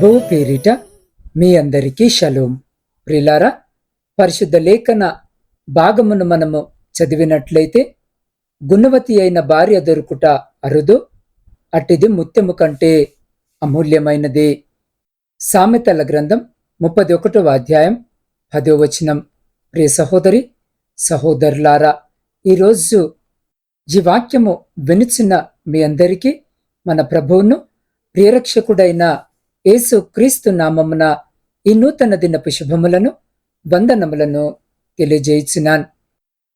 ప్రభువు పేరిట మీ అందరికీ షలోం. ప్రిలారా పరిశుద్ధ లేఖన భాగమును మనము చదివినట్లయితే గుణవతి అయిన భార్య దొరుకుట అరుదు అట్టిది ముత్యము కంటే అమూల్యమైనది. సామెతల గ్రంథం ముప్పది ఒకటవ అధ్యాయం పదో వచనం. ప్రియ సహోదరి సహోదరులారా ఈరోజు ఈ వాక్యము వినిచిన మీ అందరికీ మన ప్రభువును ప్రియరక్షకుడైన యేసు క్రీస్తు నామమున ఈ నూతన దినపు శుభములను వందనములను తెలియజేయుచున్నాను.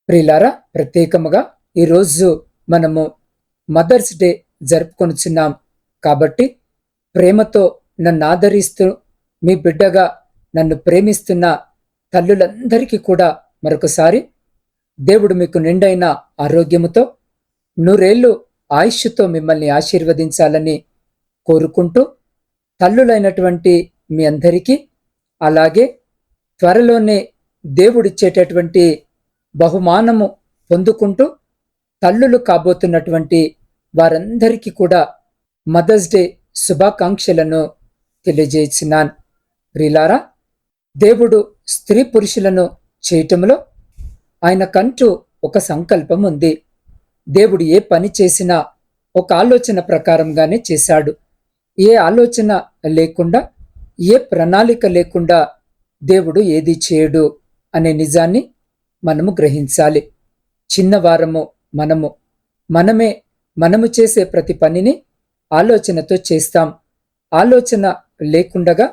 ప్రిలారా ప్రత్యేకముగా ఈరోజు మనము మదర్స్ డే జరుపుకొనుచున్నాం. కాబట్టి ప్రేమతో నన్ను ఆదరిస్తూ మీ బిడ్డగా నన్ను ప్రేమిస్తున్న తల్లులందరికీ కూడా మరొకసారి దేవుడు మీకు నిండైన ఆరోగ్యముతో నూరేళ్ళు ఆయుష్తో మిమ్మల్ని ఆశీర్వదించాలని కోరుకుంటూ తల్లులైనటువంటి మీ అందరికీ అలాగే త్వరలోనే దేవుడిచ్చేటటువంటి బహుమానము పొందుకుంటూ తల్లులు కాబోతున్నటువంటి వారందరికీ కూడా మదర్స్ డే శుభాకాంక్షలను తెలియజేసినాను. ప్రిలారా దేవుడు స్త్రీ పురుషులను చేయటంలో ఆయనకంటూ ఒక సంకల్పం ఉంది దేవుడు ఏ పని చేసినా ఒక ఆలోచన ప్రకారంగానే చేశాడు. ఏ ఆలోచన లేకుండా ఏ ప్రణాళిక లేకుండా దేవుడు ఏది చేయడు అనే నిజాన్ని మనము గ్రహించాలి. చిన్నవారము మనము మనమే మనము చేసే ప్రతి పనిని ఆలోచనతో చేస్తాం. ఆలోచన లేకుండగా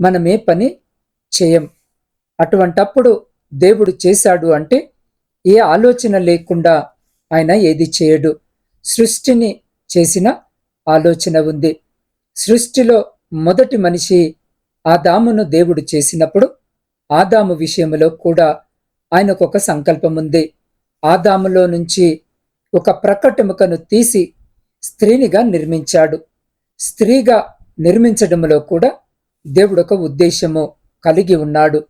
మనమే పని చేయం? అటువంటప్పుడు దేవుడు చేశాడు అంటే ఏ ఆలోచన లేకుండా ఆయన ఏది చేయడు? సృష్టిని చేసిన ఆలోచన ఉంది. సృష్టిలో మొదటి మనిషి ఆదామును దేవుడు చేసినప్పుడు ఆదాము విషయంలో కూడా ఆయనకు ఒక సంకల్పం ఉంది. ఆదాములో నుంచి ఒక ప్రకటముకను తీసి స్త్రీనిగా నిర్మించాడు. స్త్రీగా నిర్మించడంలో కూడా దేవుడు ఒక ఉద్దేశము కలిగి ఉన్నాడు.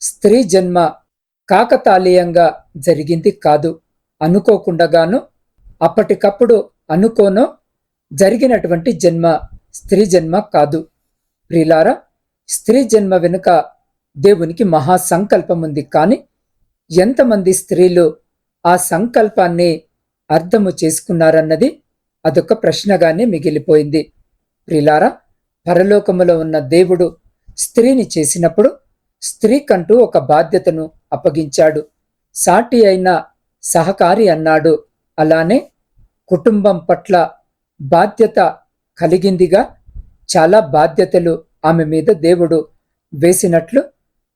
స్త్రీ జన్మ కాకతాళీయంగా జరిగింది కాదు. అనుకోకుండాగాను అప్పటికప్పుడు అనుకోనో జరిగినటువంటి జన్మ స్త్రీ జన్మ కాదు. ప్రిలారా స్త్రీ జన్మ వెనుక దేవునికి మహా సంకల్పం ఉంది. కానీ ఎంతమంది స్త్రీలు ఆ సంకల్పాన్ని అర్థము చేసుకున్నారన్నది అదొక ప్రశ్నగానే మిగిలిపోయింది. ప్రిలారా పరలోకములో ఉన్న దేవుడు స్త్రీని చేసినప్పుడు స్త్రీకంటూ ఒక బాధ్యతను అప్పగించాడు. సాటి అయిన సహకారి అన్నాడు. అలానే కుటుంబం పట్ల బాధ్యత కలిగిందిగా చాలా బాధ్యతలు ఆమె మీద దేవుడు వేసినట్లు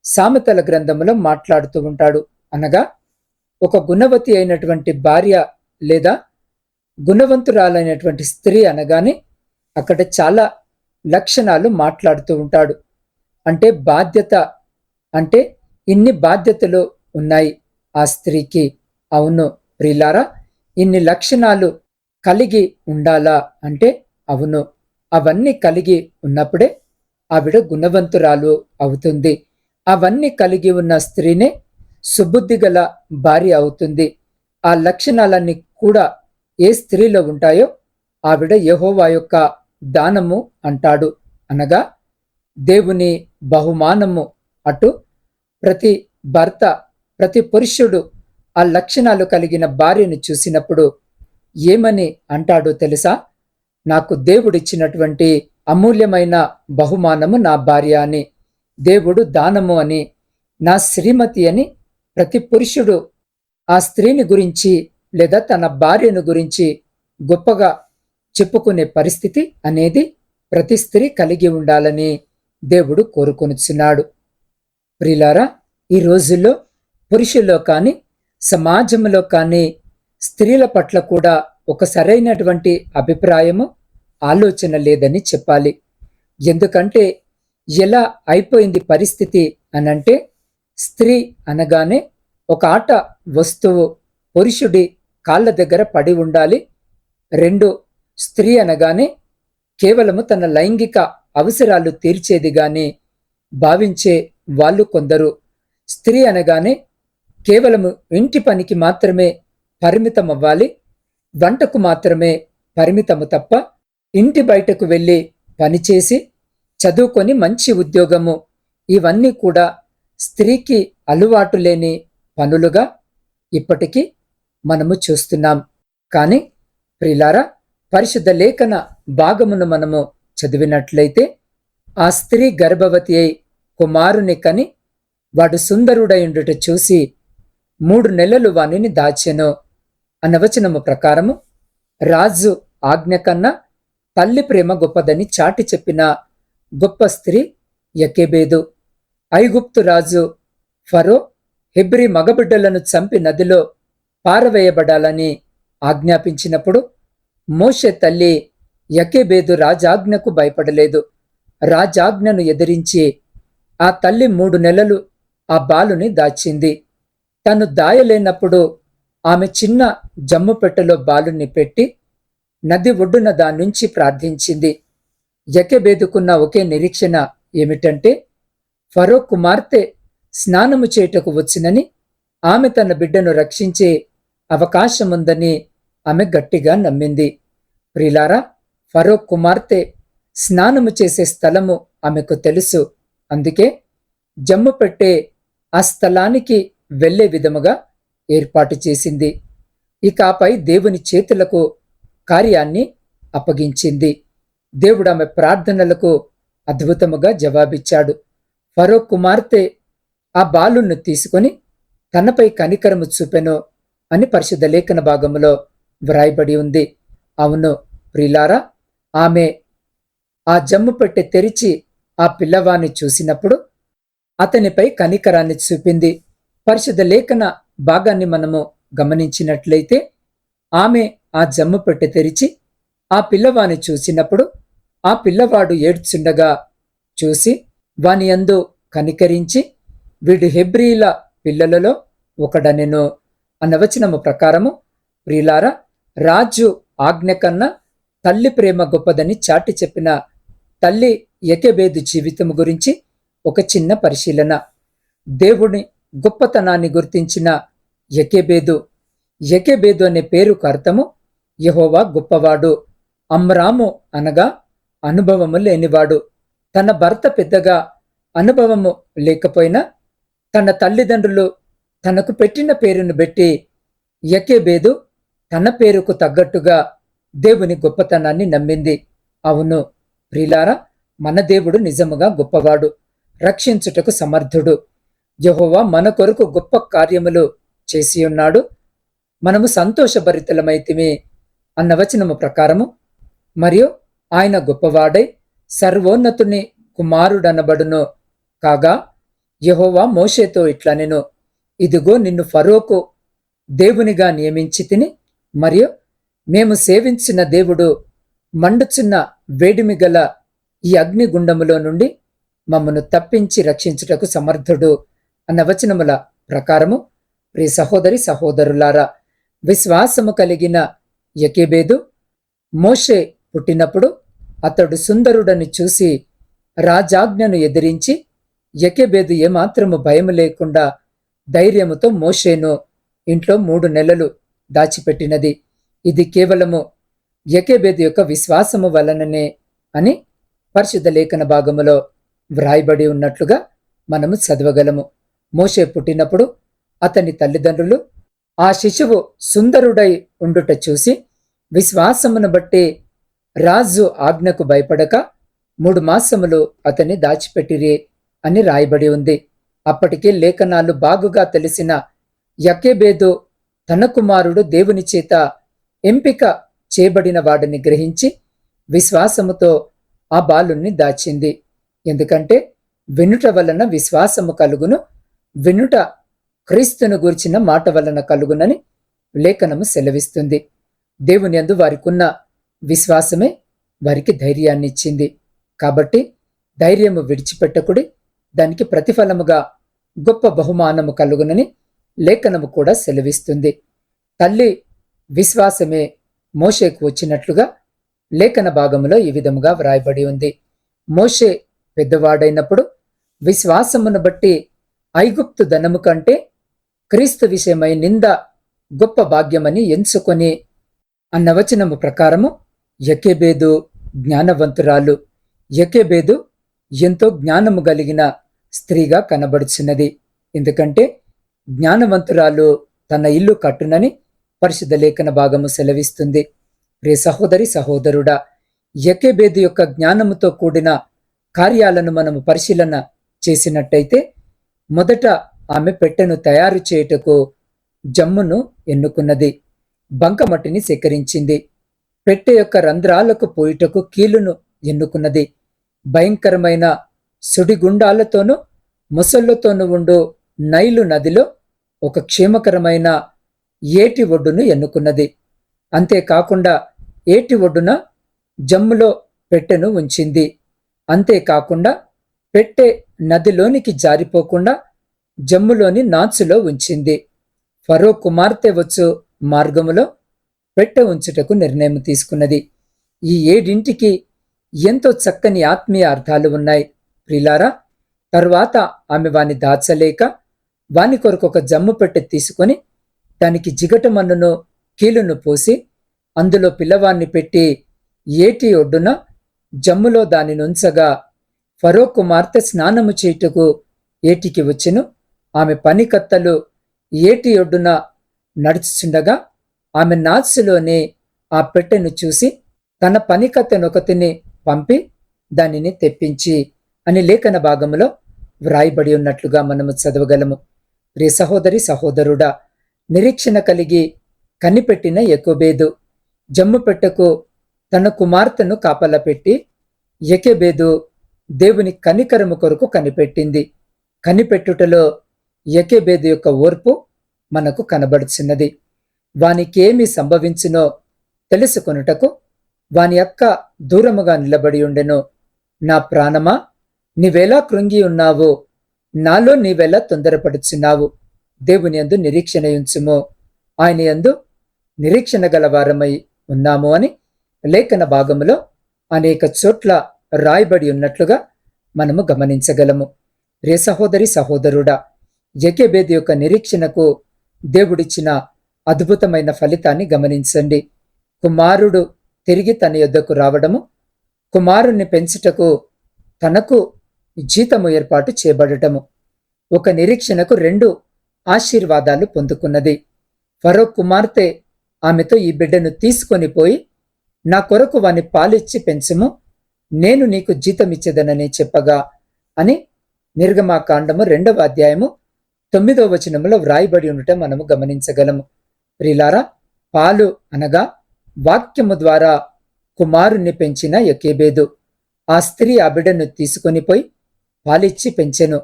సామెతల గ్రంథంలో మాట్లాడుతూ ఉంటాడు. అనగా ఒక గుణవతి అయినటువంటి భార్య లేదా గుణవంతురాలైనటువంటి స్త్రీ అనగానే అక్కడ చాలా లక్షణాలు మాట్లాడుతూ ఉంటాడు. అంటే బాధ్యత అంటే ఇన్ని బాధ్యతలు ఉన్నాయి ఆ స్త్రీకి. అవును ప్రిలారా ఇన్ని లక్షణాలు కలిగి ఉండాలా? అంటే అవును. అవన్నీ కలిగి ఉన్నప్పుడే ఆవిడ గుణవంతురాలు అవుతుంది. అవన్నీ కలిగి ఉన్న స్త్రీనే సుబుద్ధి గల భార్య అవుతుంది. ఆ లక్షణాలన్నీ కూడా ఏ స్త్రీలో ఉంటాయో ఆవిడ యహోవా యొక్క దానము అంటాడు. అనగా దేవుని బహుమానము అటు ప్రతి భర్త ప్రతి పురుషుడు ఆ లక్షణాలు కలిగిన భార్యను చూసినప్పుడు ఏమని అంటాడో తెలుసా? నాకు దేవుడిచ్చినటువంటి అమూల్యమైన బహుమానము నా భార్య అని దేవుడు దానము అని నా శ్రీమతి అని ప్రతి పురుషుడు ఆ స్త్రీని గురించి లేదా తన భార్యను గురించి గొప్పగా చెప్పుకునే పరిస్థితి అనేది ప్రతి స్త్రీ కలిగి ఉండాలని దేవుడు కోరుకొనుచున్నాడు. ప్రిలారా ఈ రోజుల్లో పురుషుల్లో కానీ సమాజంలో కానీ స్త్రీల పట్ల కూడా ఒక సరైనటువంటి అభిప్రాయము ఆలోచన లేదని చెప్పాలి. ఎందుకంటే ఎలా అయిపోయింది పరిస్థితి అనంటే స్త్రీ అనగానే ఒక ఆట వస్తువు పురుషుడి కాళ్ళ దగ్గర పడి ఉండాలి. రెండు స్త్రీ అనగానే కేవలము తన లైంగిక అవసరాలు తీర్చేది గాని భావించే వాళ్ళు కొందరు. స్త్రీ అనగానే కేవలము ఇంటి పనికి మాత్రమే పరిమితం అవ్వాలి వంటకు మాత్రమే పరిమితము తప్ప ఇంటి బయటకు వెళ్ళి పనిచేసి చదువుకొని మంచి ఉద్యోగము. ఇవన్నీ కూడా స్త్రీకి అలవాటు లేని పనులుగా ఇప్పటికీ మనము చూస్తున్నాం. కానీ ప్రిలారా పరిశుద్ధ లేఖన భాగమును మనము చదివినట్లయితే ఆ స్త్రీ గర్భవతి అయి కుమారుని కని వాడు సుందరుడయుండుట చూసి మూడు నెలలు వానిని దాచెను. అనవచనము ప్రకారము రాజు ఆజ్ఞ కన్నా తల్లి ప్రేమ గొప్పదని చాటి చెప్పిన గొప్ప స్త్రీ యకేబేదు. ఐగుప్తు రాజు ఫరో హెబ్రి మగబిడ్డలను చంపి నదిలో పారవేయబడాలని ఆజ్ఞాపించినప్పుడు మోషే తల్లి యకేబేదు రాజాజ్ఞకు భయపడలేదు. రాజాజ్ఞను ఎదిరించి ఆ తల్లి మూడు నెలలు ఆ బాలుని దాచింది. తను దాయలేనప్పుడు ఆమె చిన్న జమ్ము పెట్టెలో బాలుని పెట్టి నది ఒడ్డున దాని నుంచి ప్రార్థించింది. యకెబేదుకున్న ఒకే నిరీక్షణ ఏమిటంటే ఫరో కుమార్తె స్నానము చేయుటకు వచ్చినని ఆమె తన బిడ్డను రక్షించే అవకాశముందని ఆమె గట్టిగా నమ్మింది. ప్రిలారా ఫరో కుమార్తె స్నానము చేసే స్థలము ఆమెకు తెలుసు. అందుకే జమ్ము పెట్టే ఆ స్థలానికి వెళ్ళే విధముగా ఏర్పాటు చేసింది. ఇకపై దేవుని చేతులకు కార్యాన్ని అప్పగించింది. దేవుడు ఆమె ప్రార్థనలకు అద్భుతముగా జవాబిచ్చాడు. ఫరో కుమార్తె ఆ బాలును తీసుకొని తనపై కనికరము చూపెను అని పరిశుద్ధ లేఖన భాగములో వ్రాయబడి ఉంది. అవును ప్రిలారా ఆమె ఆ జమ్ము పెట్టె తెరిచి ఆ పిల్లవాన్ని చూసినప్పుడు అతనిపై కనికరాన్ని చూపింది. పరిశుద్ధ లేఖన భాగాన్ని మనము గమనించినట్లయితే ఆమె ఆ జమ్ము పెట్టె తెరిచి ఆ పిల్లవాని చూసినప్పుడు ఆ పిల్లవాడు ఏడ్చుండగా చూసి వాని యందు కనికరించి వీడు హెబ్రీల పిల్లలలో ఒకడనెను. అనవచనము ప్రకారము ప్రియులారా రాజు ఆజ్ఞ కన్నా తల్లి ప్రేమ గొప్పదని చాటి చెప్పిన తల్లి ఎకెబేదు జీవితం గురించి ఒక చిన్న పరిశీలన. దేవుని గొప్పతనాన్ని గుర్తించిన ఎకెబేదు ఎకెబేదు అనే పేరుకు అర్థము యహోవా గొప్పవాడు. అమ్రాము అనగా అనుభవము లేనివాడు. తన భర్త పెద్దగా అనుభవము లేకపోయినా తన తల్లిదండ్రులు తనకు పెట్టిన పేరును బట్టి యకేబేదు తన పేరుకు తగ్గట్టుగా దేవుని గొప్పతనాన్ని నమ్మింది. అవును ప్రిలారా మన దేవుడు నిజముగా గొప్పవాడు రక్షించుటకు సమర్థుడు. యహోవా మన కొరకు గొప్ప కార్యములు చేసి ఉన్నాడు మనము సంతోషభరితలమైతిమి. అన్న వచనము ప్రకారము మరియు ఆయన గొప్పవాడై సర్వోన్నతుని కుమారుడనబడును. కాగా యహోవా మోషేతో ఇట్లా నేను ఇదిగో నిన్ను ఫరోకు దేవునిగా నియమించి తిని మరియు మేము సేవించిన దేవుడు మండుచున్న వేడిమి గల ఈ అగ్నిగుండములో నుండి మమ్మను తప్పించి రక్షించుటకు సమర్థుడు అన్న వచనముల ప్రకారము. ప్రియ సహోదరి సహోదరులారా విశ్వాసము కలిగిన యకేబేదు మోషే పుట్టినప్పుడు అతడు సుందరుడని చూసి రాజాజ్ఞను ఎదిరించి యకెబేదు ఏమాత్రము భయము లేకుండా ధైర్యముతో మోషేను ఇంట్లో మూడు నెలలు దాచిపెట్టినది. ఇది కేవలము యకెబేదు యొక్క విశ్వాసము వలననే అని పరిశుద్ధ లేఖన భాగములో వ్రాయబడి ఉన్నట్లుగా మనము చదవగలము. మోషే పుట్టినప్పుడు అతని తల్లిదండ్రులు ఆ శిశువు సుందరుడై ఉండుట చూసి విశ్వాసమును బట్టి రాజు ఆజ్ఞకు భయపడక మూడు మాసములు అతన్ని దాచిపెట్టిరే అని రాయబడి ఉంది. అప్పటికే లేఖనాలు బాగుగా తెలిసిన యకేబేదు తన కుమారుడు దేవుని చేత ఎంపిక చేయబడిన వాడిని గ్రహించి విశ్వాసముతో ఆ బాలుణ్ణి దాచింది. ఎందుకంటే వినుట వలన విశ్వాసము కలుగును వినుట క్రీస్తును గూర్చిన మాట వలన కలుగునని లేఖనము సెలవిస్తుంది. దేవుని అందు వారికున్న విశ్వాసమే వారికి ధైర్యాన్ని ఇచ్చింది కాబట్టి ధైర్యము విడిచిపెట్టకుడి దానికి ప్రతిఫలముగా గొప్ప బహుమానము కలుగునని లేఖనము కూడా సెలవిస్తుంది. తల్లి విశ్వాసమే మోషేకు వచ్చినట్లుగా లేఖన భాగములో ఈ విధముగా వ్రాయబడి ఉంది. మోషే పెద్దవాడైనప్పుడు విశ్వాసమును బట్టి ఐగుప్తు ధనము కంటే క్రీస్తు విషయమై నింద గొప్ప భాగ్యమని ఎంచుకొని అన్నవచనము ప్రకారము యకేబేదు జ్ఞానవంతురాలు. యకేబేదు ఎంతో జ్ఞానము కలిగిన స్త్రీగా కనబడుచున్నది. ఎందుకంటే జ్ఞానవంతురాలు తన ఇల్లు కట్టునని పరిశుద్ధ లేఖన భాగము సెలవిస్తుంది. ప్రే సహోదరి సహోదరుడా యకెబేదు యొక్క జ్ఞానముతో కూడిన కార్యాలను మనము పరిశీలన చేసినట్టయితే మొదట ఆమె పెట్టెను తయారు చేయుటకు జమ్మును ఎన్నుకున్నది. బంకమట్టిని సేకరించింది. పెట్టె యొక్క రంధ్రాలకు పోయుటకు కీలును ఎన్నుకున్నది. భయంకరమైన సుడిగుండాలతోనూ ముసళ్ళతోనూ ఉండు నైలు నదిలో ఒక క్షేమకరమైన ఏటి ఒడ్డును ఎన్నుకున్నది. అంతేకాకుండా ఏటి ఒడ్డున జమ్ములో పెట్టెను ఉంచింది. అంతేకాకుండా పెట్టె నదిలోనికి జారిపోకుండా జమ్ములోని నాచులో ఉంచింది. ఫరో కుమార్తె వచ్చు మార్గములో పెట్టె ఉంచుటకు నిర్ణయం తీసుకున్నది. ఈ ఏడింటికి ఎంతో చక్కని ఆత్మీయ అర్థాలు ఉన్నాయి. ప్రిలారా తరువాత ఆమె వాని దాచలేక వాని కొరకు ఒక జమ్ము పెట్టె తీసుకొని దానికి జిగటమన్నును కీలును పోసి అందులో పిల్లవాన్ని పెట్టి ఏటి ఒడ్డున జమ్ములో దాని నుంచగా ఫరో కుమార్తె స్నానము చేయుటకు ఏటికి వచ్చెను? ఆమె పనికత్తలు ఏటి ఒడ్డున నడుచుచుండగా ఆమె నాచులోనే ఆ పెట్టెను చూసి తన పనికత్తెనొకతిని పంపి దానిని తెప్పించి అని లేఖన భాగంలో వ్రాయబడి ఉన్నట్లుగా మనము చదవగలము. ప్రియ సహోదరి సహోదరుడా నిరీక్షణ కలిగి కనిపెట్టిన ఎకోబేదు జమ్ము పెట్టకు తన కుమార్తెను కాపలా పెట్టి ఎకెబేదు దేవుని కనికరము కొరకు కనిపెట్టింది. కనిపెట్టుటలో ఎకెబేదు యొక్క ఓర్పు మనకు కనబడుచున్నది. వానికేమి సంభవించునో తెలుసుకొనుటకు వాని యొక్క దూరముగా నిలబడి ఉండెను. నా ప్రాణమా? నీవెలా కృంగి ఉన్నావు? నాలో నీవెలా తొందరపడుచున్నావు? దేవుని యందు నిరీక్షణయుంచుము. ఆయన యందు నిరీక్షణ గలవారమై ఉన్నాము అని లేఖన భాగములో అనేక చోట్ల రాయబడి ఉన్నట్లుగా మనము గమనించగలము. రే సహోదరి సహోదరుడా యకెబేది యొక్క నిరీక్షణకు దేవుడిచ్చిన అద్భుతమైన ఫలితాన్ని గమనించండి. కుమారుడు తిరిగి తన యొద్దకు రావడము కుమారుణ్ణి పెంచుటకు తనకు జీతము ఏర్పాటు చేయబడటము ఒక నిరీక్షణకు రెండు ఆశీర్వాదాలు పొందుకున్నది. ఫరో కుమార్తె ఆమెతో ఈ బిడ్డను తీసుకొని పోయి నా కొరకు వాని పాలిచ్చి పెంచము నేను నీకు జీతమిచ్చేదనని చెప్పగా అని నిర్గమాకాండము రెండవ అధ్యాయము తొమ్మిదవ వచనములో వ్రాయబడి ఉండటం మనము గమనించగలము. ప్రిలారా పాలు అనగా వాక్యము ద్వారా కుమారుణ్ణి పెంచిన యకేబేదు. ఆ స్త్రీ ఆ బిడ్డను తీసుకొని పోయి పాలిచ్చి పెంచెను.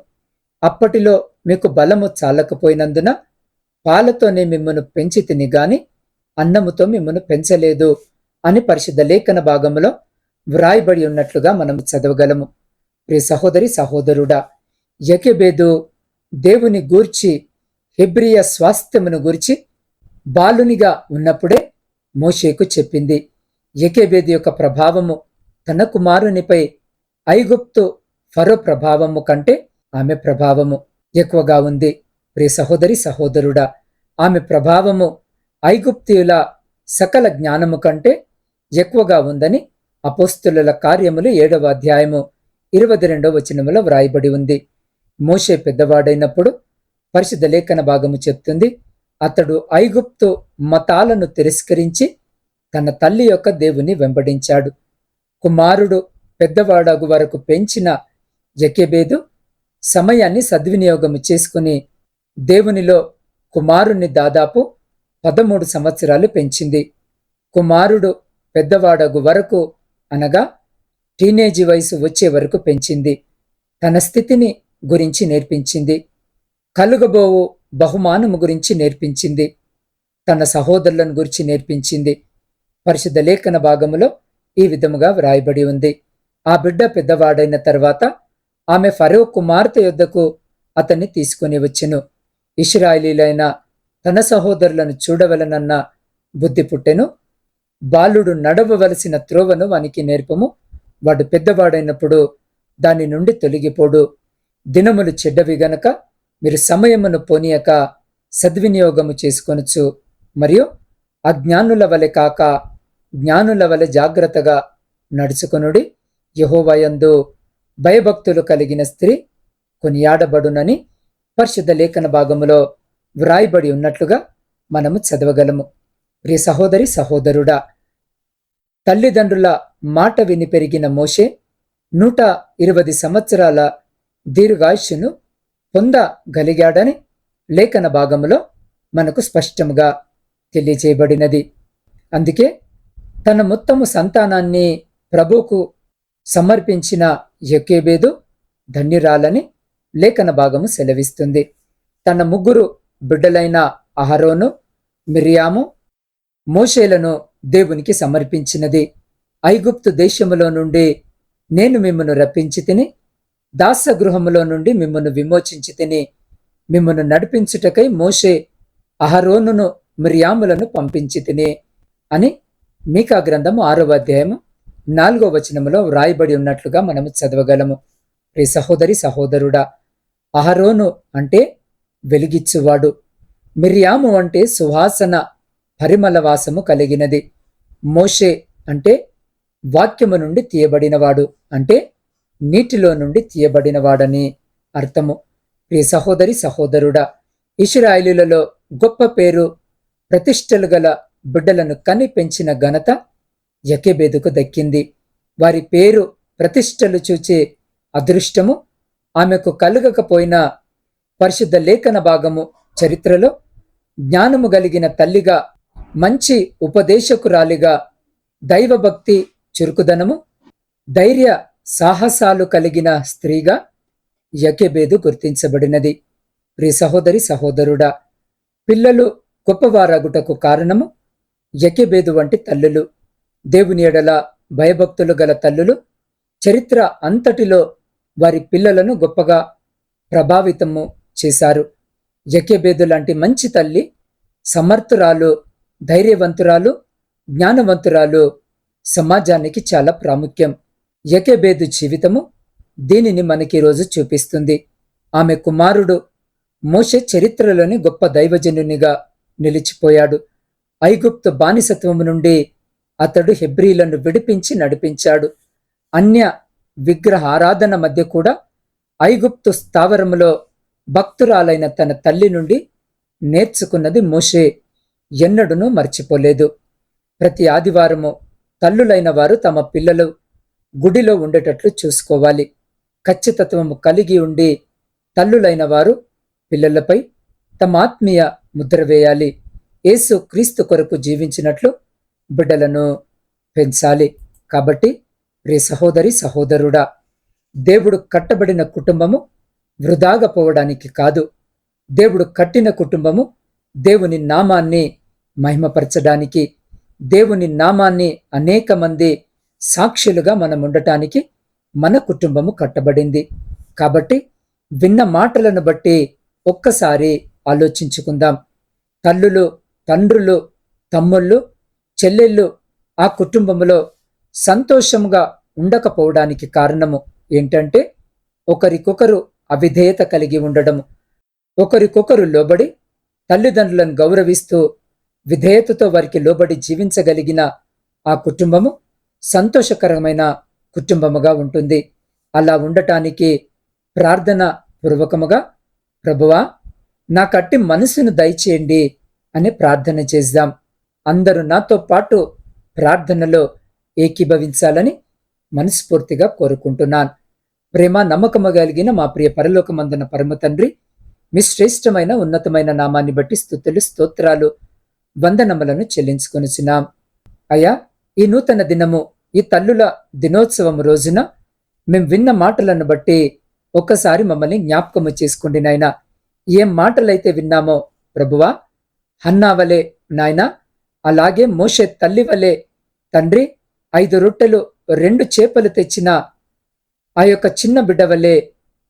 అప్పటిలో మీకు బలము చాలకపోయినందున పాలతోనే మిమ్మను పెంచి తిని గాని అన్నముతో మిమ్మను పెంచలేదు అని పరిశుద్ధ లేఖన భాగంలో వ్రాయబడి ఉన్నట్లుగా మనం చదవగలము. ప్రియ సహోదరి సహోదరుడా యకెబేదు దేవుని గూర్చి హెబ్రియ స్వాస్థ్యమును గూర్చి బాలునిగా ఉన్నప్పుడే మోషేకు చెప్పింది. యకెబేదు యొక్క ప్రభావము తన కుమారునిపై ఐగుప్తు ఫరో ప్రభావము కంటే ఆమె ప్రభావము ఎక్కువగా ఉంది. ప్రియ సహోదరి సహోదరుడా ఆమె ప్రభావము ఐగుప్తియుల సకల జ్ఞానము కంటే ఎక్కువగా ఉందని అపోస్తుల కార్యములు ఏడవ అధ్యాయము ఇరవై రెండవ వచనములో వ్రాయబడి ఉంది. మోషే పెద్దవాడైనప్పుడు పరిశుద్ధ లేఖన భాగము చెప్తుంది అతడు ఐగుప్తు మతాలను తిరస్కరించి తన తల్లి యొక్క దేవుని వెంబడించాడు. కుమారుడు పెద్దవాడగు వరకు పెంచిన యకెబేదు సమయాన్ని సద్వినియోగము చేసుకుని దేవునిలో కుమారుణ్ణి దాదాపు పదమూడు సంవత్సరాలు పెంచింది. కుమారుడు పెద్దవాడగు వరకు అనగా టీనేజీ వయసు వచ్చే వరకు పెంచింది. తన స్థితిని గురించి నేర్పించింది. కలుగబోవు బహుమానము గురించి నేర్పించింది. తన సహోదరులను గురించి నేర్పించింది. పరిశుద్ధ లేఖన భాగములో ఈ విధముగా వ్రాయబడి ఉంది. ఆ బిడ్డ పెద్దవాడైన తర్వాత ఆమె ఫరో కుమార్తె యొద్దకు అతన్ని తీసుకుని వచ్చెను. ఇష్రాయిలీలైన తన సహోదరులను చూడవలనన్న బుద్ధి పుట్టెను. బాలుడు నడవవలసిన త్రోవను వానికి నేర్పము. వాడు పెద్దవాడైనప్పుడు దాని నుండి తొలగిపోడు. దినములు చెడ్డవి గనక మీరు సమయమును పోనీయక సద్వినియోగము చేసుకొనొచ్చు మరియు అజ్ఞానుల వలె కాక జ్ఞానుల వలె జాగ్రత్తగా నడుచుకొనుడి. యహోవయందు భయభక్తులు కలిగిన స్త్రీ కొనియాడబడునని పరిశుద్ధ లేఖన భాగములో వ్రాయబడి ఉన్నట్లుగా మనము చదవగలము. ప్రియ సహోదరి సహోదరుడా తల్లిదండ్రుల మాట విని పెరిగిన మోషే నూట ఇరవై సంవత్సరాల దీర్ఘాయుష్యును పొందగలిగాడని లేఖన భాగములో మనకు స్పష్టముగా తెలియజేయబడినది అందుకే తన మొత్తము సంతానాన్ని ప్రభువుకు సమర్పించిన యకేబేదు ధన్యురాలని లేఖన భాగము సెలవిస్తుంది. తన ముగ్గురు బిడ్డలైన అహరోను మిరియాము మోషేలను దేవునికి సమర్పించినది. ఐగుప్తు దేశములో నుండి నేను మిమ్మను రప్పించి తిని దాసగృహములో నుండి మిమ్మను విమోచించి తిని మిమ్మను నడిపించుటకై మోషే అహరోనును మిర్యాములను పంపించి తిని అని మీకా గ్రంథము ఆరవ అధ్యాయము నాలుగో వచనములో వ్రాయబడి ఉన్నట్లుగా మనము చదవగలము. ప్రి సహోదరి సహోదరుడా అహరోను అంటే వెలిగిచ్చువాడు. మిర్యాము అంటే సువాసన పరిమళ వాసము కలిగినది. మోషే అంటే వాక్యము నుండి తీయబడినవాడు. అంటే నీటిలో నుండి తీయబడినవాడని అర్థము. ప్రియ సహోదరి సహోదరుడా ఇస్రాయిలులలో గొప్ప పేరు ప్రతిష్టలు గల బిడ్డలను కని పెంచిన ఘనత యకెబేదుకు దక్కింది. వారి పేరు ప్రతిష్టలు చూచే అదృష్టము ఆమెకు కలుగకపోయినా పరిశుద్ధ లేఖన భాగము చరిత్రలో జ్ఞానము కలిగిన తల్లిగా మంచి ఉపదేశకురాలిగా దైవభక్తి చురుకుదనము ధైర్య సాహసాలు కలిగిన స్త్రీగా యకెబేదు గుర్తించబడినది. ప్రియ సహోదరి సహోదరుడా పిల్లలు గొప్పవారగుటకు కారణము యకెబేదు వంటి తల్లులు. దేవుని ఎడల భయభక్తులు గల తల్లులు చరిత్ర అంతటిలో వారి పిల్లలను గొప్పగా ప్రభావితము చేశారు. యకెబేదు లాంటి మంచి తల్లి సమర్థురాలు ధైర్యవంతురాలు జ్ఞానవంతురాలు సమాజానికి చాలా ప్రాముఖ్యం. యకెబేదు జీవితము దీనిని మనకి ఈరోజు చూపిస్తుంది. ఆమె కుమారుడు మోషే చరిత్రలోని గొప్ప దైవజనునిగా నిలిచిపోయాడు. ఐగుప్తు బానిసత్వము నుండి అతడు హెబ్రీలను విడిపించి నడిపించాడు. అన్య విగ్రహ ఆరాధన మధ్య కూడా ఐగుప్తు స్థావరములో భక్తురాలైన తన తల్లి నుండి నేర్చుకున్నది మోషే. ఎన్నడూనూ మర్చిపోలేదు. ప్రతి ఆదివారము తల్లులైన వారు తమ పిల్లలు గుడిలో ఉండేటట్లు చూసుకోవాలి. ఖచ్చితత్వము కలిగి ఉండి తల్లులైన వారు పిల్లలపై తమ ఆత్మీయ ముద్ర వేయాలి. యేసు క్రీస్తు కొరకు జీవించినట్లు బిడ్డలను పెంచాలి. కాబట్టి ప్రియ సహోదరి సహోదరుడా దేవుడు కట్టబడిన కుటుంబము వృధాగా పోవడానికి కాదు. దేవుడు కట్టిన కుటుంబము దేవుని నామాన్ని మహిమపరచడానికి దేవుని నామాన్ని అనేక మంది సాక్షులుగా మనం ఉండటానికి మన కుటుంబము కట్టబడింది. కాబట్టి విన్న మాటలను బట్టి ఒక్కసారి ఆలోచించుకుందాం. తల్లులు తండ్రులు తమ్ముళ్ళు చెల్లెళ్ళు ఆ కుటుంబంలో సంతోషంగా ఉండకపోవడానికి కారణము ఏంటంటే ఒకరికొకరు అవిధేయత కలిగి ఉండడము ఒకరికొకరు లోబడి తల్లిదండ్రులను గౌరవిస్తూ విధేయతతో వారికి లోబడి జీవించగలిగిన ఆ కుటుంబము సంతోషకరమైన కుటుంబముగా ఉంటుంది. అలా ఉండటానికి ప్రార్థన పూర్వకముగా ప్రభువా నా కట్టి మనసును దయచేయండి అని ప్రార్థన చేద్దాం. అందరూ నాతో పాటు ప్రార్థనలో ఏకీభవించాలని మనస్ఫూర్తిగా కోరుకుంటున్నాను. ప్రేమ నమ్మకము కలిగిన మా ప్రియ పరలోకమందన పరమ తండ్రి మీ శ్రేష్టమైన ఉన్నతమైన నామాన్ని బట్టి స్థుతులు స్తోత్రాలు వందనములను చెల్లించుకొనిచున్నాం. అయ్యా ఈ నూతన దినము ఈ తల్లుల దినోత్సవం రోజున మేం విన్న మాటలను బట్టి ఒక్కసారి మమ్మల్ని జ్ఞాపకము చేసుకోండి నాయన. ఏం మాటలైతే విన్నామో ప్రభువా హన్నావలే నాయన అలాగే మోషే తల్లి వలె తండ్రి ఐదు రొట్టెలు రెండు చేపలు తెచ్చిన ఆ యొక్క చిన్న బిడ్డ వలె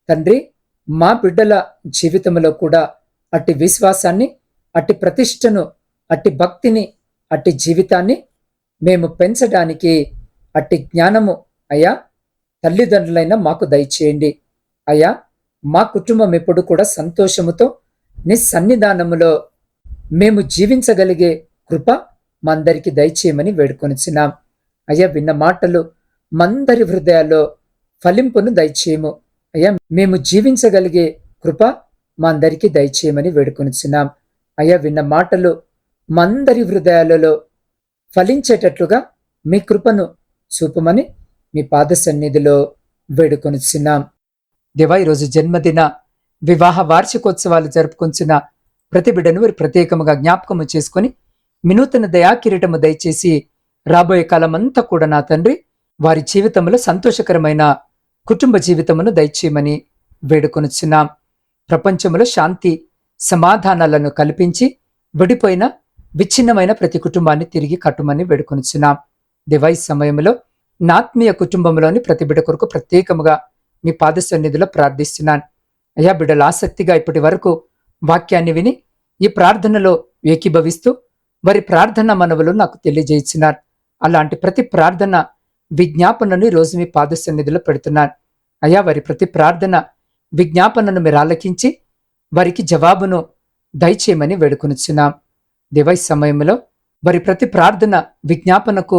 తండ్రి మా బిడ్డల జీవితంలో కూడా అట్టి విశ్వాసాన్ని అట్టి ప్రతిష్టను అట్టి భక్తిని అట్టి జీవితాన్ని మేము పెంచడానికి అట్టి జ్ఞానము అయ్యా తల్లిదండ్రులైన మాకు దయచేయండి. అయ్యా మా కుటుంబం ఎప్పుడు కూడా సంతోషముతో నీ సన్నిధానములో మేము జీవించగలిగే కృప మా అందరికి దయచేయమని వేడుకొనిచున్నాం. అయ్యా విన్న మాటలు మందరి హృదయాల్లో ఫలింపును దయచేయము. అయ్యా మేము జీవించగలిగే కృప మా అందరికీ దయచేయమని వేడుకొనిచున్నాం. అయ్యా విన్న మాటలు మందరి హృదయాలలో ఫలించేటట్లుగా మీ కృపను చూపమని మీ పాద సన్నిధిలో వేడుకొనిచున్నాం. దేవా ఈరోజు జన్మదిన వివాహ వార్షికోత్సవాలు జరుపుకొంచున్న ప్రతి బిడ్డను వారి ప్రత్యేకముగా జ్ఞాపకము చేసుకొని వినూతన దయాకిరీటము దయచేసి రాబోయే కాలమంతా కూడా నా తండ్రి వారి జీవితంలో సంతోషకరమైన కుటుంబ జీవితమును దయచేయమని వేడుకొనుచున్నాం. ప్రపంచంలో శాంతి సమాధానాలను కల్పించి విడిపోయిన విచ్ఛిన్నమైన ప్రతి కుటుంబాన్ని తిరిగి కట్టుమని వేడుకొనుచున్నాం. డివైస్ సమయంలో నాత్మీయ కుటుంబంలోని ప్రతి బిడ్డ కొరకు ప్రత్యేకముగా మీ పాద సన్నిధిలో ప్రార్థిస్తున్నాను. అయ్యా బిడ్డలు ఆసక్తిగా ఇప్పటి వరకు వాక్యాన్ని విని ఈ ప్రార్థనలో ఏకీభవిస్తూ వారి ప్రార్థన మనవులు నాకు తెలియజేయించినారు అలాంటి ప్రతి ప్రార్థన విజ్ఞాపనను రోజు మీ పాద సన్నిధిలో పెడుతున్నాను. అయ్యా వారి ప్రతి ప్రార్థన విజ్ఞాపనను మీరు ఆలకించి వారికి జవాబును దయచేయమని వేడుకొనిచ్చున్నాం దివై సమయంలో వారి ప్రతి ప్రార్థన విజ్ఞాపనకు